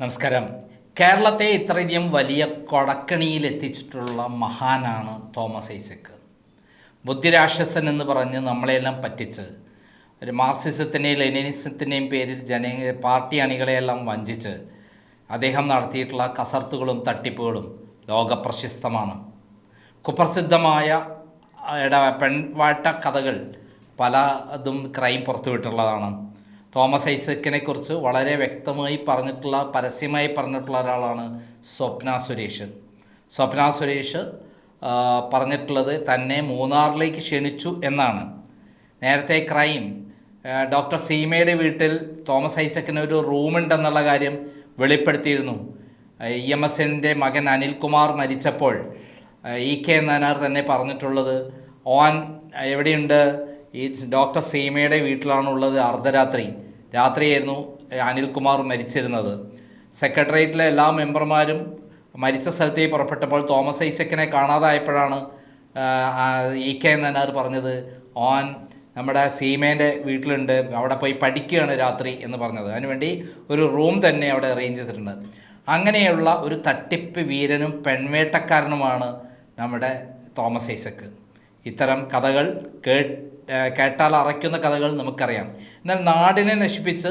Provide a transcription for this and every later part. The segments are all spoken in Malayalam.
നമസ്കാരം. കേരളത്തെ ഇത്രയധികം വലിയ കൊടക്കണിയിൽ എത്തിച്ചിട്ടുള്ള മഹാനാണ് തോമസ് ഐസക്ക്. ബുദ്ധിരാക്ഷസൻ എന്ന് പറഞ്ഞ് നമ്മളെല്ലാം പറ്റിച്ച് ഒരു മാർസിസത്തിന്റെയും ലെനിനിസത്തിന്റെയും പേരിൽ ജന പാർട്ടി അണികളെയെല്ലാം വഞ്ചിച്ച് അദ്ദേഹം നടത്തിയിട്ടുള്ള കസർത്തുകളും തട്ടിപ്പുകളും ലോകപ്രശസ്തമാണ്. കുപ്രസിദ്ധമായ ഇട പെൺവാട്ട കഥകൾ പലതും ക്രൈം പുറത്തുവിട്ടുള്ളതാണ്. തോമസ് ഐസക്കിനെ കുറിച്ച് വളരെ വ്യക്തമായി പറഞ്ഞിട്ടുള്ള പരസ്യമായി പറഞ്ഞിട്ടുള്ള ഒരാളാണ് സ്വപ്ന സുരേഷ്. സ്വപ്ന സുരേഷ് പറഞ്ഞിട്ടുള്ളത് തന്നെ മൂന്നാറിലേക്ക് ക്ഷണിച്ചു എന്നാണ്. നേരത്തെ ക്രൈം ഡോക്ടർ സീമയുടെ വീട്ടിൽ തോമസ് ഐസക്കിന് ഒരു റൂമുണ്ടെന്നുള്ള കാര്യം വെളിപ്പെടുത്തിയിരുന്നു. ഇ എം എസിന്റെ മകൻ അനിൽകുമാർ മരിച്ചപ്പോൾ ഇ കെ നാനാർ തന്നെ പറഞ്ഞിട്ടുള്ളത് ഓൻ എവിടെയുണ്ട്? ഈ ഡോക്ടർ സീമയുടെ വീട്ടിലാണുള്ളത് അർദ്ധരാത്രി. രാത്രിയായിരുന്നു അനിൽകുമാർ മരിച്ചിരുന്നത്. സെക്രട്ടേറിയറ്റിലെ എല്ലാ മെമ്പർമാരും മരിച്ച സ്ഥലത്തേക്ക് പുറപ്പെട്ടപ്പോൾ തോമസ് ഐസക്കിനെ കാണാതായപ്പോഴാണ് ഇ കെ നന്നാർ പറഞ്ഞത്. ഓൻ നമ്മുടെ സീമേന്റെ വീട്ടിലുണ്ട് അവിടെ പോയി പഠിക്കുകയാണ് രാത്രി എന്ന് പറഞ്ഞത്. അതിനുവേണ്ടി ഒരു റൂം തന്നെ അവിടെ അറേഞ്ച് ചെയ്തിട്ടുണ്ട്. അങ്ങനെയുള്ള ഒരു തട്ടിപ്പ് വീരനും പെൺവേട്ടക്കാരനുമാണ് നമ്മുടെ തോമസ് ഐസക്ക്. ഇത്തരം കഥകൾ കേ കേട്ടാൽ അറയ്ക്കുന്ന കഥകൾ നമുക്കറിയാം. എന്നാൽ നാടിനെ നശിപ്പിച്ച്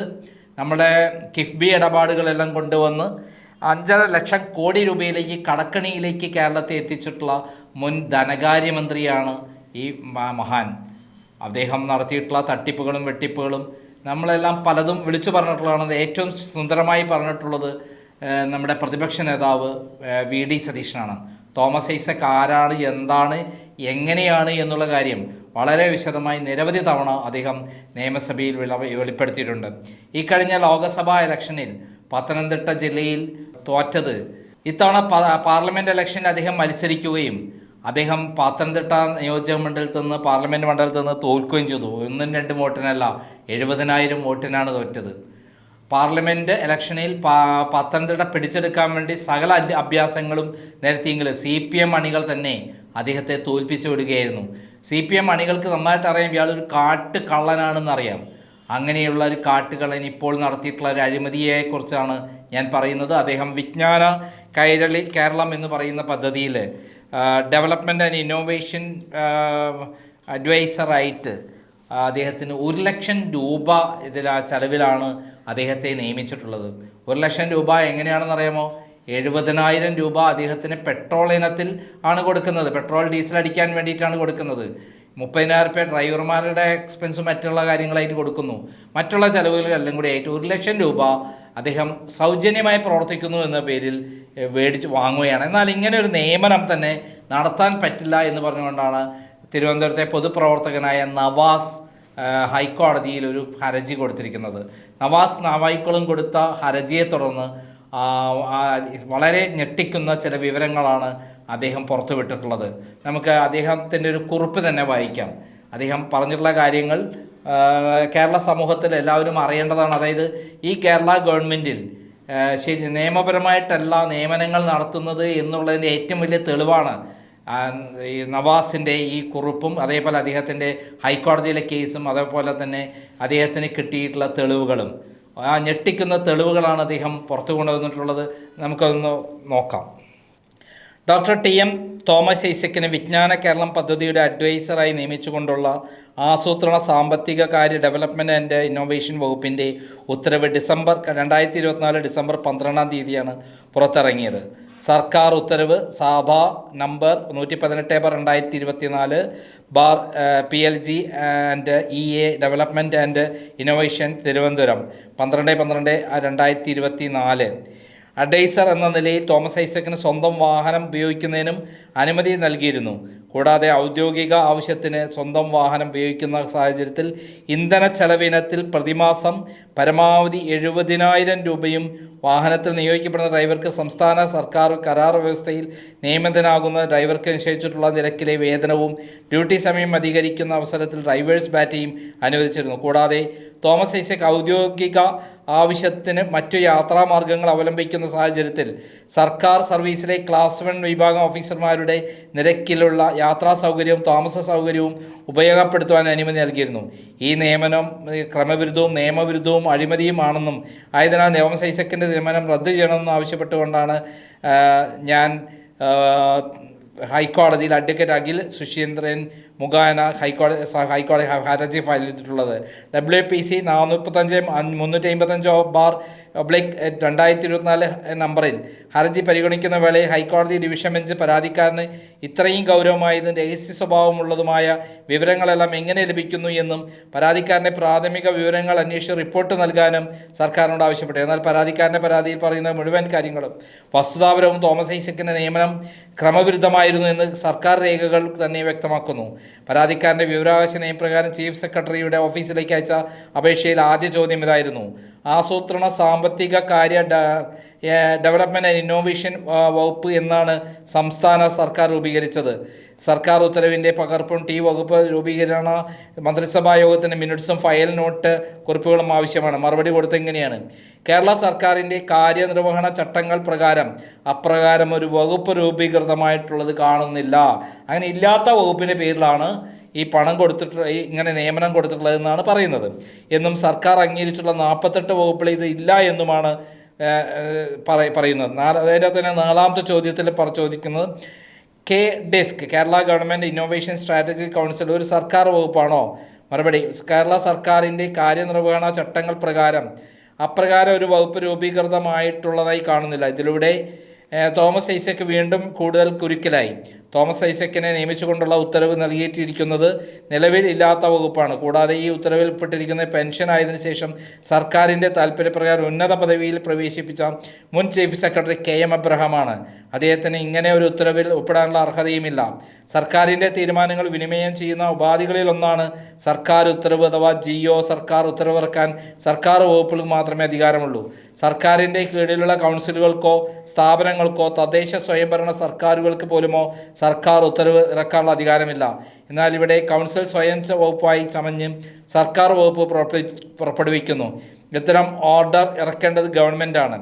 നമ്മുടെ കിഫ്ബി ഇടപാടുകളെല്ലാം കൊണ്ടുവന്ന് അഞ്ചര ലക്ഷം കോടി രൂപയിലേക്ക് കടക്കണിയിലേക്ക് കേരളത്തെ എത്തിച്ചിട്ടുള്ള മുൻ ധനകാര്യമന്ത്രിയാണ് ഈ മഹാൻ. അദ്ദേഹം നടത്തിയിട്ടുള്ള തട്ടിപ്പുകളും വെട്ടിപ്പുകളും നമ്മളെല്ലാം പലതും വിളിച്ചു പറഞ്ഞിട്ടുള്ളതാണ്. ഏറ്റവും സുന്ദരമായി പറഞ്ഞിട്ടുള്ളത് നമ്മുടെ പ്രതിപക്ഷ നേതാവ് വി. ഡി. സതീശനാണ്. തോമസ് ഐസക് ആരാണ് എന്താണ് എങ്ങനെയാണ് എന്നുള്ള കാര്യം വളരെ വിശദമായി നിരവധി തവണ അദ്ദേഹം നിയമസഭയിൽ വിള വെളിപ്പെടുത്തിയിട്ടുണ്ട്. ഈ കഴിഞ്ഞ ലോക്സഭാ ഇലക്ഷനിൽ പത്തനംതിട്ട ജില്ലയിൽ തോറ്റത് ഇത്തവണ പാർലമെന്റ് ഇലക്ഷനിൽ അദ്ദേഹം മത്സരിക്കുകയും അദ്ദേഹം പത്തനംതിട്ട നിയോജക മണ്ഡലത്തിൽ നിന്ന് പാർലമെന്റ് മണ്ഡലത്തിൽ നിന്ന് തോൽക്കുകയും ചെയ്തു. ഒന്നും രണ്ടും വോട്ടിനല്ല എഴുപതിനായിരം വോട്ടിനാണ് തോറ്റത്. പാർലമെന്റ് ഇലക്ഷനിൽ പത്തനംതിട്ട പിടിച്ചെടുക്കാൻ വേണ്ടി സകല അഭ്യാസങ്ങളും നിരത്തിയെങ്കിൽ സി പി എം അണികൾ തന്നെ അദ്ദേഹത്തെ തോൽപ്പിച്ചു വിടുകയായിരുന്നു. സി പി എം അണികൾക്ക് നന്നായിട്ട് അറിയാം ഇയാളൊരു കാട്ട് കള്ളനാണെന്ന് അറിയാം. അങ്ങനെയുള്ള ഒരു കാട്ടുകളൻ ഇപ്പോൾ നടത്തിയിട്ടുള്ള ഒരു അഴിമതിയെക്കുറിച്ചാണ് ഞാൻ പറയുന്നത്. അദ്ദേഹം വിജ്ഞാന കൈരളി കേരളം എന്ന് പറയുന്ന പദ്ധതിയിൽ ഡെവലപ്മെന്റ് ആൻഡ് ഇന്നോവേഷൻ അഡ്വൈസറായിട്ട് അദ്ദേഹത്തിന് ഒരു ലക്ഷം രൂപ ഇതിൽ ചെലവിലാണ് അദ്ദേഹത്തെ നിയമിച്ചിട്ടുള്ളത്. ഒരു ലക്ഷം രൂപ എങ്ങനെയാണെന്ന് അറിയാമോ എഴുപതിനായിരം രൂപ അദ്ദേഹത്തിന് പെട്രോൾ ഇനത്തിൽ ആണ് കൊടുക്കുന്നത്. പെട്രോൾ ഡീസൽ അടിക്കാൻ വേണ്ടിയിട്ടാണ് കൊടുക്കുന്നത്. മുപ്പതിനായിരം രൂപ ഡ്രൈവർമാരുടെ എക്സ്പെൻസും മറ്റുള്ള കാര്യങ്ങളായിട്ട് കൊടുക്കുന്നു. മറ്റുള്ള ചെലവുകളെല്ലാം കൂടി ആയിട്ട് ഒരു ലക്ഷം രൂപ അദ്ദേഹം സൗജന്യമായി പ്രവർത്തിക്കുന്നു എന്ന പേരിൽ മേടിച്ച് വാങ്ങുകയാണ്. എന്നാൽ ഇങ്ങനെ ഒരു നിയമനം തന്നെ നടത്താൻ പറ്റില്ല എന്ന് പറഞ്ഞുകൊണ്ടാണ് തിരുവനന്തപുരത്തെ പൊതുപ്രവർത്തകനായ നവാസ് ഹൈക്കോടതിയിൽ ഒരു ഹർജി കൊടുത്തിരിക്കുന്നത്. നവാസ് നാവായിക്കുളം കൊടുത്ത ഹർജിയെ തുടർന്ന് വളരെ ഞെട്ടിക്കുന്ന ചില വിവരങ്ങളാണ് അദ്ദേഹം പുറത്തുവിട്ടിട്ടുള്ളത്. നമുക്ക് അദ്ദേഹത്തിന്റെ ഒരു കുറിപ്പ് തന്നെ വായിക്കാം. അദ്ദേഹം പറഞ്ഞിട്ടുള്ള കാര്യങ്ങൾ കേരള സമൂഹത്തിൽ എല്ലാവരും അറിയേണ്ടതാണ്. അതായത് ഈ കേരള ഗവൺമെന്റിൽ ശരി നിയമപരമായിട്ടല്ല നിയമനങ്ങൾ നടത്തുന്നത് എന്നുള്ളതിന്റെ ഏറ്റവും വലിയ തെളിവാണ് ഈ നവാസിന്റെ ഈ കുറിപ്പും അതേപോലെ അദ്ദേഹത്തിന്റെ ഹൈക്കോടതിയിലെ കേസും അതേപോലെ തന്നെ അദ്ദേഹത്തിന് കിട്ടിയിട്ടുള്ള തെളിവുകളും. ആ ഞെട്ടിക്കുന്ന തെളിവുകളാണ് അദ്ദേഹം പുറത്തു കൊണ്ടുവന്നിട്ടുള്ളത്. നമുക്കതൊന്ന് നോക്കാം. ഡോക്ടർ ടി എം തോമസ് ഐസക്കിനെ വിജ്ഞാന കേരളം പദ്ധതിയുടെ അഡ്വൈസറായി നിയമിച്ചുകൊണ്ടുള്ള ആസൂത്രണ സാമ്പത്തിക കാര്യ ഡെവലപ്മെന്റ് ആൻഡ് ഇന്നോവേഷൻ വകുപ്പിന്റെ ഉത്തരവ് ഡിസംബർ രണ്ടായിരത്തി ഇരുപത്തിനാല് ഡിസംബർ പന്ത്രണ്ടാം തീയതിയാണ് പുറത്തിറങ്ങിയത്. സർക്കാർ ഉത്തരവ് സാഭ നമ്പർ നൂറ്റി പതിനെട്ട് ബാർ രണ്ടായിരത്തി ഇരുപത്തിനാല് bar P L G and E A development and innovation Thiruvananthapuram പന്ത്രണ്ട് പന്ത്രണ്ട് രണ്ടായിരത്തി ഇരുപത്തി നാല് അഡൈസർ എന്ന നിലയിൽ തോമസ് ഐസക്കിന് സ്വന്തം വാഹനം ഉപയോഗിക്കുന്നതിനും അനുമതി നൽകിയിരുന്നു. കൂടാതെ ഔദ്യോഗിക ആവശ്യത്തിന് സ്വന്തം വാഹനം ഉപയോഗിക്കുന്ന സാഹചര്യത്തിൽ ഇന്ധന ചെലവിനത്തിൽ പ്രതിമാസം പരമാവധി എഴുപതിനായിരം രൂപയും വാഹനത്തിൽ നിയോഗിക്കപ്പെടുന്ന ഡ്രൈവർക്ക് സംസ്ഥാന സർക്കാർ കരാർ വ്യവസ്ഥയിൽ നിയമിതനാകുന്ന ഡ്രൈവർക്ക് നിശ്ചയിച്ചിട്ടുള്ള നിരക്കിലെ വേതനവും ഡ്യൂട്ടി സമയം അധികരിക്കുന്ന അവസരത്തിൽ ഡ്രൈവേഴ്സ് ബാറ്റയും അനുവദിച്ചിരുന്നു. കൂടാതെ തോമസ് ഐസക് ഔദ്യോഗിക ആവശ്യത്തിന് മറ്റു യാത്രാമാർഗങ്ങൾ അവലംബിക്കുന്ന സാഹചര്യത്തിൽ സർക്കാർ സർവീസിലെ ക്ലാസ് വൺ വിഭാഗം ഓഫീസർമാരുടെ നിരക്കിലുള്ള യാത്രാ സൗകര്യവും താമസ സൗകര്യവും ഉപയോഗപ്പെടുത്തുവാൻ അനുമതി നൽകിയിരുന്നു. ഈ നിയമനം ക്രമവിരുദ്ധവും നിയമവിരുദ്ധവും അനാസ്ഥയും അഴിമതിയുമാണെന്നും ആയതിനാൽ തോമസ് ഐസക്കിന്റെ നിയമനം റദ്ദ് ചെയ്യണമെന്നും ആവശ്യപ്പെട്ടുകൊണ്ടാണ് ഞാൻ ഹൈക്കോടതിയിൽ അഡ്വക്കേറ്റ് അഖിൽ സുശീന്ദ്രൻ മുഖാന ഹൈക്കോടതി ഹൈക്കോടതി ഹർജി ഫയൽ ചെയ്തിട്ടുള്ളത്. ഡബ്ല്യു പി സി നാനൂറ്റമ്പത്തഞ്ച് മുന്നൂറ്റി അമ്പത്തഞ്ചോ ബാർ ഒബ്ലിക് രണ്ടായിരത്തി ഇരുപത്തിനാല് നമ്പറിൽ ഹർജി പരിഗണിക്കുന്ന വേളയിൽ ഹൈക്കോടതി ഡിവിഷൻ ബെഞ്ച് പരാതിക്കാരന് ഇത്രയും ഗൗരവമായതും രഹസ്യ സ്വഭാവമുള്ളതുമായ വിവരങ്ങളെല്ലാം എങ്ങനെ ലഭിക്കുന്നു എന്നും പരാതിക്കാരന്റെ പ്രാഥമിക വിവരങ്ങൾ അന്വേഷിച്ച് റിപ്പോർട്ട് നൽകാനും സർക്കാരിനോട് ആവശ്യപ്പെട്ടു. എന്നാൽ പരാതിക്കാരന്റെ പരാതിയിൽ പറയുന്ന മുഴുവൻ കാര്യങ്ങളും വസ്തുതാപരവും തോമസ് ഐസക്കിന്റെ നിയമനം ക്രമവിരുദ്ധമായിരുന്നു എന്ന് സർക്കാർ രേഖകൾ തന്നെ വ്യക്തമാക്കുന്നു. പരാതിക്കാരന്റെ വിവരാവകാശ നിയമപ്രകാരം ചീഫ് സെക്രട്ടറിയുടെ ഓഫീസിലേക്ക് അയച്ച അപേക്ഷയിൽ ആദ്യ ചോദ്യം ഇതായിരുന്നു. ആസൂത്രണ സാമ്പത്തിക കാര്യ ഡെവലപ്മെന്റ് ആൻഡ് ഇന്നോവേഷൻ വകുപ്പ് എന്നാണ് സംസ്ഥാന സർക്കാർ രൂപീകരിച്ചത്. സർക്കാർ ഉത്തരവിന്റെ പകർപ്പും ടി വകുപ്പ് രൂപീകരണ മന്ത്രിസഭാ യോഗത്തിന്റെ മിനിറ്റ്സും ഫയൽ നോട്ട് കുറിപ്പുകളും ആവശ്യമാണ്. മറുപടി കൊടുത്തെങ്ങനെയാണ് കേരള സർക്കാരിന്റെ കാര്യനിർവഹണ ചട്ടങ്ങൾ പ്രകാരം അപ്രകാരം ഒരു വകുപ്പ് രൂപീകൃതമായിട്ടുള്ളത് കാണുന്നില്ല. അങ്ങനെ ഇല്ലാത്ത വകുപ്പിന്റെ പേരിലാണ് ഈ പണം കൊടുത്തിട്ട് ഇങ്ങനെ നിയമനം കൊടുത്തിട്ടുള്ളതെന്നാണ് പറയുന്നത്. എന്നും സർക്കാർ അംഗീകരിച്ചുള്ള നാൽപ്പത്തെട്ട് വകുപ്പിൽ ഇത് ഇല്ല എന്നുമാണ് പറയുന്നത്. നാല് അതിന്റെ തന്നെ നാലാമത്തെ ചോദ്യത്തിൽ പറ ചോദിക്കുന്നത് K DISC Kerala government innovation strategy council ഒരു സർക്കാർ വകുപ്പാണോ? മറുപടി കേരള സർക്കാരിന്റെ കാര്യനിർവഹണ ചട്ടങ്ങൾ പ്രകാരം അപ്രകാരം ഒരു വകുപ്പ് രൂപീകൃതമായിട്ടുള്ളതായി കാണുന്നില്ല. ഇതിലൂടെ തോമസ് ഐസക്ക് വീണ്ടും കൂടുതൽ കുരുക്കിലായി. തോമസ് ഐസക്കിനെ നിയമിച്ചുകൊണ്ടുള്ള ഉത്തരവ് നൽകിയിട്ടിരിക്കുന്നത് നിലവിൽ ഇല്ലാത്ത വകുപ്പാണ്. കൂടാതെ ഈ ഉത്തരവിൽപ്പെട്ടിരിക്കുന്ന പെൻഷൻ ആയതിനു ശേഷം സർക്കാരിന്റെ താല്പര്യപ്രകാരം ഉന്നത പദവിയിൽ പ്രവേശിപ്പിച്ച മുൻ ചീഫ് സെക്രട്ടറി കെ എം അബ്രഹാമാണ്. അദ്ദേഹത്തിന് ഇങ്ങനെ ഒരു ഉത്തരവിൽ ഉൾപ്പെടാനുള്ള അർഹതയുമില്ല. സർക്കാരിന്റെ തീരുമാനങ്ങൾ വിനിമയം ചെയ്യുന്ന ഉപാധികളിൽ ഒന്നാണ് സർക്കാർ ഉത്തരവ് അഥവാ ജിഒ സർക്കാർ ഉത്തരവിറക്കാൻ സർക്കാർ വകുപ്പുകൾക്ക് മാത്രമേ അധികാരമുള്ളൂ. സർക്കാരിന്റെ കീഴിലുള്ള കൗൺസിലുകൾക്കോ സ്ഥാപനങ്ങൾക്കോ തദ്ദേശ സ്വയംഭരണ സർക്കാരുകൾക്ക് പോലുമോ സർക്കാർ ഉത്തരവ് ഇറക്കാനുള്ള അധികാരമില്ല. എന്നാൽ ഇവിടെ കൗൺസിൽ സ്വയം വകുപ്പായി ചമഞ്ഞ് സർക്കാർ വകുപ്പ് പുറപ്പെടുവി പുറപ്പെടുവിക്കുന്നു. ഇത്തരം ഓർഡർ ഇറക്കേണ്ടത് ഗവൺമെന്റാണ്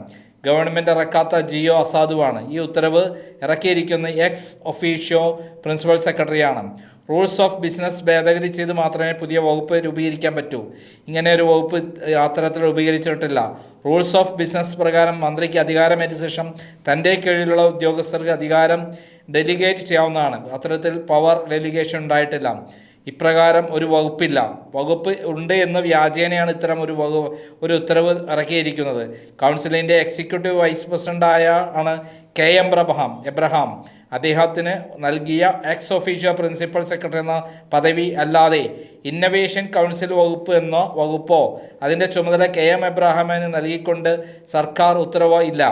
ഗവൺമെന്റ് ഇറക്കാത്ത ജിയോ അസാധുവാണ് ഈ ഉത്തരവ് ഇറക്കിയിരിക്കുന്ന എക്സ് ഒഫീഷ്യോ പ്രിൻസിപ്പൽ സെക്രട്ടറിയാണ് റൂൾസ് ഓഫ് ബിസിനസ് ഭേദഗതി ചെയ്ത് മാത്രമേ പുതിയ വകുപ്പ് രൂപീകരിക്കാൻ പറ്റൂ. ഇങ്ങനെ ഒരു വകുപ്പ് അത്തരത്തിൽ രൂപീകരിച്ചിട്ടില്ല. റൂൾസ് ഓഫ് ബിസിനസ് പ്രകാരം മന്ത്രിക്ക് അധികാരമേറ്റ ശേഷം തന്റെ കീഴിലുള്ള ഉദ്യോഗസ്ഥർക്ക് അധികാരം ഡെലിഗേറ്റ് ചെയ്യാവുന്നതാണ്. അത്തരത്തിൽ പവർ ഡെലിഗേഷൻ ഉണ്ടായിട്ടില്ല. ഇപ്രകാരം ഒരു വകുപ്പില്ല. വകുപ്പ് ഉണ്ട് എന്ന വ്യാജേനയാണ് ഇത്തരം ഒരു വകു ഒരു ഉത്തരവ് ഇറക്കിയിരിക്കുന്നത്. കൗൺസിലിന്റെ എക്സിക്യൂട്ടീവ് വൈസ് പ്രസിഡന്റായ ആണ് കെ എം എബ്രഹാം എബ്രഹാം. അദ്ദേഹത്തിന് നൽകിയ എക്സ് ഒഫീഷ്യോ പ്രിൻസിപ്പൽ സെക്രട്ടറി എന്ന പദവി അല്ലാതെ ഇന്നവേഷൻ കൗൺസിൽ വകുപ്പ് എന്ന വകുപ്പോ അതിന്റെ ചുമതല കെ എം എബ്രഹാമിന് നൽകിക്കൊണ്ട് സർക്കാർ ഉത്തരവോ ഇല്ല.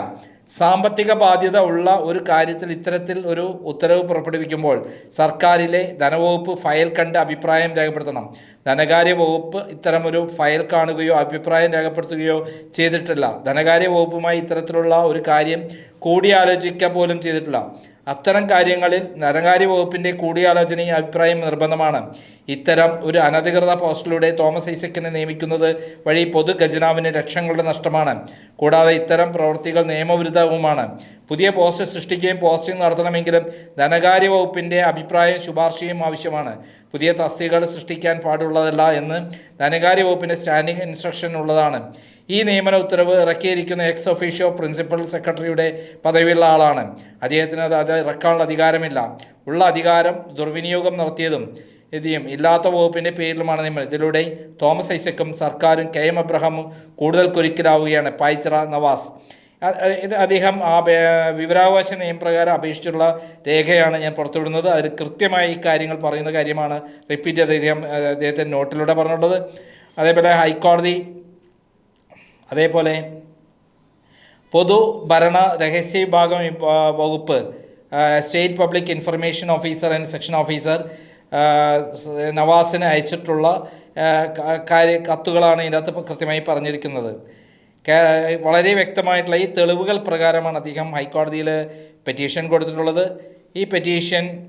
സാമ്പത്തിക ബാധ്യത ഉള്ള ഒരു കാര്യത്തിൽ ഇത്തരത്തിൽ ഒരു ഉത്തരവ് പുറപ്പെടുവിക്കുമ്പോൾ സർക്കാരിലെ ധനവകുപ്പ് ഫയൽ കണ്ട് അഭിപ്രായം രേഖപ്പെടുത്തണം. ധനകാര്യ വകുപ്പ് ഇത്തരമൊരു ഫയൽ കാണുകയോ അഭിപ്രായം രേഖപ്പെടുത്തുകയോ ചെയ്തിട്ടില്ല. ധനകാര്യ വകുപ്പുമായി ഇത്തരത്തിലുള്ള ഒരു കാര്യം കൂടിയാലോചിക്കുക പോലും ചെയ്തിട്ടില്ല. അത്തരം കാര്യങ്ങളിൽ ധനകാര്യ വകുപ്പിന്റെ കൂടിയാലോചനയും അഭിപ്രായം നിർബന്ധമാണ്. ഇത്തരം ഒരു അനധികൃത പോസ്റ്റിലൂടെ തോമസ് ഐസക്കിനെ നിയമിക്കുന്നത് വഴി പൊതു ഖജനാവിന് ലക്ഷങ്ങളുടെ നഷ്ടമാണ്. കൂടാതെ ഇത്തരം പ്രവൃത്തികൾ നിയമവിരുദ്ധവുമാണ്. പുതിയ പോസ്റ്റ് സൃഷ്ടിക്കുകയും പോസ്റ്റിംഗ് നടത്തണമെങ്കിലും ധനകാര്യ വകുപ്പിന്റെ അഭിപ്രായവും ശുപാർശയും ആവശ്യമാണ്. പുതിയ തസ്തികകൾ സൃഷ്ടിക്കാൻ പാടുള്ളതല്ല എന്ന് ധനകാര്യ വകുപ്പിന്റെ സ്റ്റാൻഡിംഗ് ഇൻസ്ട്രക്ഷൻ ഉള്ളതാണ്. ഈ നിയമന ഉത്തരവ് ഇറക്കിയിരിക്കുന്ന എക്സ് ഒഫീഷ്യോ പ്രിൻസിപ്പൽ സെക്രട്ടറിയുടെ പദവിയുള്ള ആളാണ്. അദ്ദേഹത്തിന് അത് ഇറക്കാനുള്ള അധികാരമില്ല. ഉള്ള അധികാരം ദുർവിനിയോഗം നടത്തിയതും ഇതും ഇല്ലാത്ത വകുപ്പിന്റെ പേരിലുമാണ് നിയമനം. ഇതിലൂടെ തോമസ് ഐസക്കും സർക്കാരും കെ എം അബ്രഹാമും കൂടുതൽ കുരുക്കിലാവുകയാണ്. പായ്ച്ചിറ നവാസ്. ഇത് അദ്ദേഹം ആ വിവരാവകാശ നിയമപ്രകാരം അപേക്ഷിച്ചുള്ള രേഖയാണ് ഞാൻ പുറത്തുവിടുന്നത്. അതിൽ കൃത്യമായി ഈ കാര്യങ്ങൾ പറയുന്ന കാര്യമാണ് റിപ്പീറ്റ് അദ്ദേഹം അദ്ദേഹത്തിന്റെ നോട്ടിലൂടെ പറഞ്ഞിട്ടുള്ളത്. അതേപോലെ ഹൈക്കോടതി അതേപോലെ പൊതു ഭരണ രഹസ്യ വിഭാഗം വകുപ്പ് state public information officer and section officer നവാസിന് അയച്ചിട്ടുള്ള കാര്യ കത്തുകളാണ് ഇതിനകത്ത് കൃത്യമായി പറഞ്ഞിരിക്കുന്നത്. വളരെ വ്യക്തമായിട്ടുള്ള ഈ തെളിവുകൾ പ്രകാരമാണ് അദ്ദേഹം ഹൈക്കോടതിയിൽ പെറ്റീഷൻ കൊടുത്തിട്ടുള്ളത്. ഈ പെറ്റീഷൻ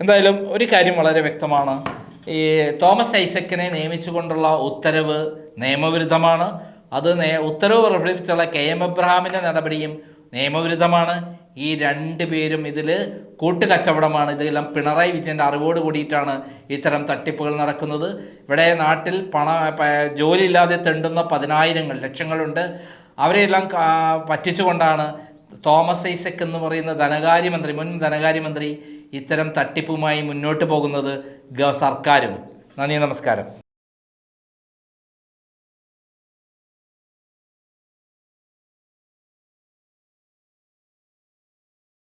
എന്തായാലും ഒരു കാര്യം വളരെ വ്യക്തമാണ്. ഈ തോമസ് ഐസക്കിനെ നിയമിച്ചുകൊണ്ടുള്ള ഉത്തരവ് നിയമവിരുദ്ധമാണ്. അത് നേ ഉത്തരവ് പുറപ്പെടുവിച്ചുള്ള കെ എം എബ്രഹാമിന്റെ നടപടിയും നിയമവിരുദ്ധമാണ്. ഈ രണ്ട് പേരും ഇതിൽ കൂട്ടുകച്ചവടമാണ്. ഇതെല്ലാം പിണറായി വിജയന്റെ അറിവോട് കൂടിയിട്ടാണ് ഇത്തരം തട്ടിപ്പുകൾ നടക്കുന്നത്. ഇവിടെ നാട്ടിൽ പണ ജോലിയില്ലാതെ തെണ്ടുന്ന പതിനായിരങ്ങൾ ലക്ഷങ്ങളുണ്ട്. അവരെയെല്ലാം പറ്റിച്ചുകൊണ്ടാണ് തോമസ് ഐസക് എന്ന് പറയുന്ന ധനകാര്യമന്ത്രി മുൻ ധനകാര്യമന്ത്രി ഇത്തരം തട്ടിപ്പുമായി മുന്നോട്ട് പോകുന്നത് സർക്കാരും. നന്ദി നമസ്കാരം.